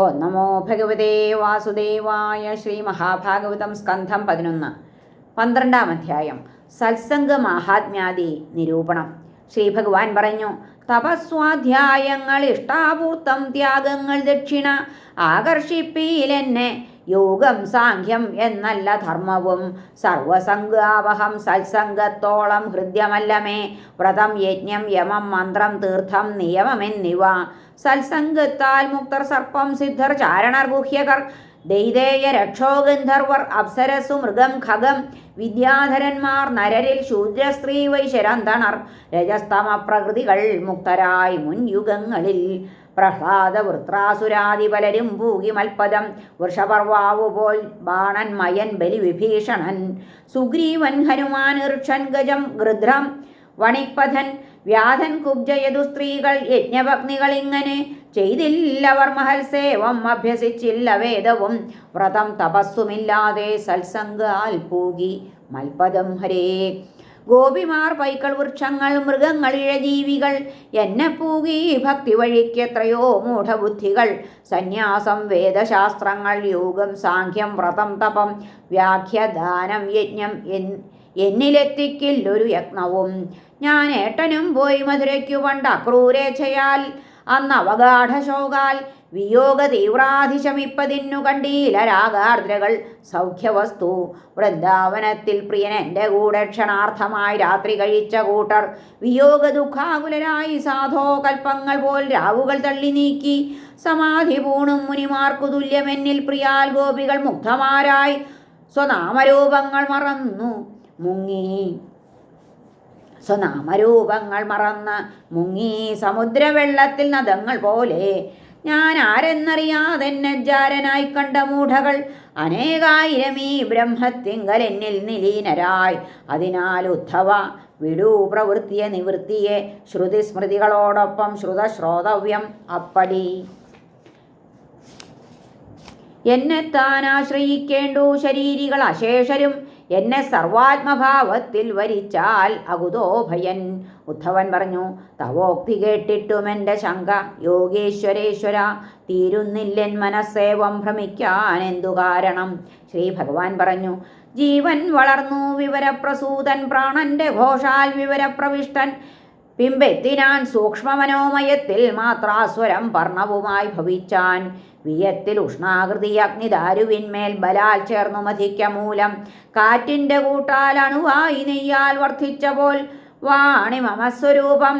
ഓ നമോ ഭഗവതേ വാസുദേവായ ശ്രീ മഹാഭാഗവതം സ്കന്ധം പതിനൊന്ന്. പന്ത്രണ്ടാം അധ്യായം സത്സംഗ മഹാത്മ്യാദി നിരൂപണം. ശ്രീ ഭഗവാൻ പറഞ്ഞു തപസ്വാധ്യായങ്ങൾ ഇഷ്ടാപൂർത്തം ത്യാഗങ്ങൾ ദക്ഷിണ ആകർഷിപ്പീലെന്നെ യോഗം സാഖ്യം എന്നല്ല ധർമ്മവും. സർവസംഗാവഹം സത്സംഗത്തോളം ഹൃദ്യമല്ലമേ. വ്രതം യജ്ഞം യമം മന്ത്രം തീർത്ഥം നിയമമെന്നിവ സത്സംഗത്താൽ മുക്തർ സർപ്പം സിദ്ധർ ചാരണർ ഗുഹ്യകർ ദൈതേയ രക്ഷോഗന്ധർവർ അപ്സരസു മൃഗം ഖഗം. വിദ്യാധരന്മാർ നരരിൽ ശൂദ്രസ്ത്രീ വൈശരന്തണർ രജസ്തമ പ്രകൃതികൾ മുക്തരായി മുൻയുഗങ്ങളിൽ പ്രഹ്ലാദ വൃത്രാസുരാദി പലരും ഭൂകി മൽപദം. വൃഷപർവാവു പോൽ ബാണൻ മയൻ ബലി വിഭീഷണൻ സുഗ്രീവൻ ഹനുമാൻ ഇർക്ഷൻ ഗജം ഗൃധ്രം വണിപ്പഥൻ വ്യാധൻ കുബ്ജയതു സ്ത്രീകൾ യജ്ഞഭഗ്നികൾ ഇങ്ങനെ ചെയ്തില്ലവർ മഹൽസേവം അഭ്യസിച്ചില്ല വേദവും. വ്രതം തപസ്സുമില്ലാതെ സത്സംഗാൽ പൂകി മൽപദം ഹരേ. ഗോപിമാർ പൈക്കൾ വൃക്ഷങ്ങൾ മൃഗങ്ങൾ ഇഴജീവികൾ. എന്നെ പൂകി ഭക്തി വഴിക്ക് എത്രയോ മൂഢബുദ്ധികൾ. സന്യാസം വേദശാസ്ത്രങ്ങൾ യോഗം സാഖ്യം വ്രതം തപം വ്യാഖ്യദാനം യജ്ഞം എന്നിലെത്തിക്കില്ലൊരു യജ്ഞവും ഞാൻ ഏട്ടനും പോയി മധുരയ്ക്കു പണ്ട് അക്രൂരേച്ഛയാൽ അന്ന് അവഗാഠശോകാൽ വിയോഗ തീവ്രാധിശമിപ്പതിന്നു കണ്ടീല രാഗാർദ്രകൾ സൗഖ്യവസ്തു. വൃന്ദാവനത്തിൽ പ്രിയൻ എന്റെ കൂടെ ക്ഷണാർത്ഥമായി രാത്രി കഴിച്ച കൂട്ടർ വിയോഗ ദുഃഖാകുലരായി സാധോ കൽപ്പങ്ങൾ പോൽ രാവുകൾ തള്ളി നീക്കി. സമാധി പൂണും മുനിമാർക്കു തുല്യമെന്നിൽ പ്രിയാൽ ഗോപികൾ മുഗ്ധമാരായി. സ്വനാമരൂപങ്ങൾ മറന്നു. മുങ്ങി. സ്വനാമരൂപങ്ങൾ മറന്ന് മുങ്ങി. സമുദ്രവെള്ളത്തിൽ നദങ്ങൾ പോലെ ഞാൻ ആരെന്നറിയാതെ ജാരനായി കണ്ട മൂഢകൾ. അനേകായിരം ഈ ബ്രഹ്മത്തിങ്കൽ എന്നിൽ നിലീനരായി. അതിനാൽ ഉദ്ധവ വിടൂ പ്രവൃത്തിയെ നിവൃത്തിയെ ശ്രുതി സ്മൃതികളോടൊപ്പം ശ്രുതശ്രോതവ്യം അപ്പടി. എന്നെ താൻ ആശ്രയിക്കേണ്ടു ശരീരികൾ അശേഷരും എന്നെ സർവാത്മഭാവത്തിൽ വരിച്ചാൽ അകുതോ ഭയൻ. ഉദ്ധവൻ പറഞ്ഞു തവോക്തി കേട്ടിട്ടും എന്റെ ശങ്ക. യോഗേശ്വരേശ്വര തീരുന്നില്ലെൻ മനസ്സേവം ഭ്രമിക്കാൻ എന്തു കാരണം? ശ്രീ ഭഗവാൻ പറഞ്ഞു ജീവൻ വളർന്നു വിവരപ്രസൂതൻ പ്രാണന്റെ ഘോഷാൽ വിവരപ്രവിഷ്ടൻ. പിമ്പെത്തിനാൻ സൂക്ഷ്മമനോമയത്തിൽ മാത്രാസ്വരം പർണവുമായി ഭവിച്ചാൻ. വിയത്തിൽ ഉഷ്ണാകൃതി അഗ്നിദാരുവിന്മേൽ ബലാൽ ചേർന്നു മധിക്ക മൂലം. കാറ്റിന്റെ കൂട്ടാൽ അണുവായി നെയ്യാൽ വർദ്ധിച്ച പോൽ വാണി മമസ്വരൂപം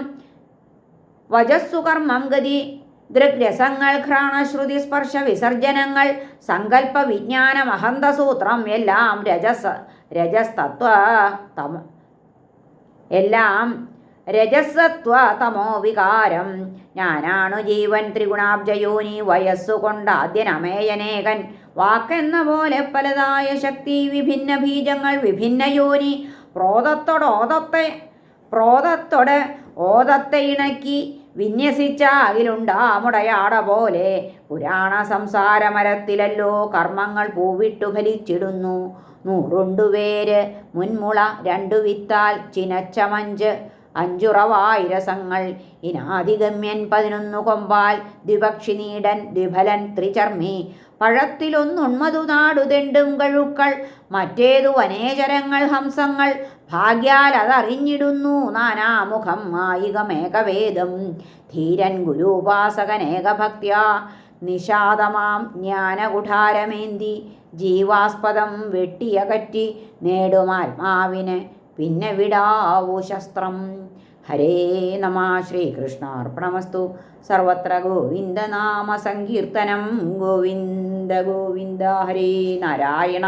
വജസ്സുകർമ്മം ഗതി ദൃഗ്രസങ്ങൾ ഘ്രാണശ്രുതി സ്പർശ വിസർജനങ്ങൾ സങ്കല്പ വിജ്ഞാനം അഹന്തസൂത്രം എല്ലാം രജസ് രജസ്തത്വ തമ എല്ലാം രജസത്വ തമോ വികാരം? ഞാനാണു ജീവൻ ത്രിഗുണാബ്ജയോനി വയസ്സുകൊണ്ട് ആദ്യനമേയനേകൻ വാക്കെന്ന പോലെ പലതായ ശക്തി വിഭിന്ന ബീജങ്ങൾ വിഭിന്ന യോനി. പ്രോതത്തോടോതത്തെ പ്രോതത്തോട് ഓതത്തെ ഇണക്കി. വിന്യസിച്ച അകിലുണ്ടാമുടയാട പോലെ. പുരാണ സംസാരമരത്തിലല്ലോ കർമ്മങ്ങൾ പൂവിട്ടു ഫലിച്ചിടുന്നു. നൂറുണ്ടുപേര് മുൻമുള രണ്ടു വിത്താൽ ചിനച്ചമഞ്ച്. അഞ്ചുറവായിരസങ്ങൾ. ഇനാദിഗമ്യൻ പതിനൊന്നു കൊമ്പാൽ ദ്വിപക്ഷി നീടൻ ദ്വിഫലൻ ത്രിചർമ്മി. പഴത്തിലൊന്നുണ്മതു നാടുതെണ്ടും കഴുക്കൾ. മറ്റേതു വനേചരങ്ങൾ ഹംസങ്ങൾ. ഭാഗ്യാൽ അതറിഞ്ഞിടുന്നു നാനാമുഖം മായികമേകവേദം. ധീരൻ ഗുരുപാസകനേകഭക്ത്യാ. നിഷാദമാം ജ്ഞാനകുഠാരമേന്തി. ജീവാസ്പദം വെട്ടിയകറ്റി. നേടുമാത്മാവിന് പിന്നെ വിടാവൂ ശസ്ത്രം. ഹരേ നമ ശ്രീകൃഷ്ണാർപ്പണമസ്തു. സർവത്ര ഗോവിന്ദനാമ സങ്കീർത്തനം. ഗോവിന്ദ ഗോവിന്ദ ഹരേ നാരായണ.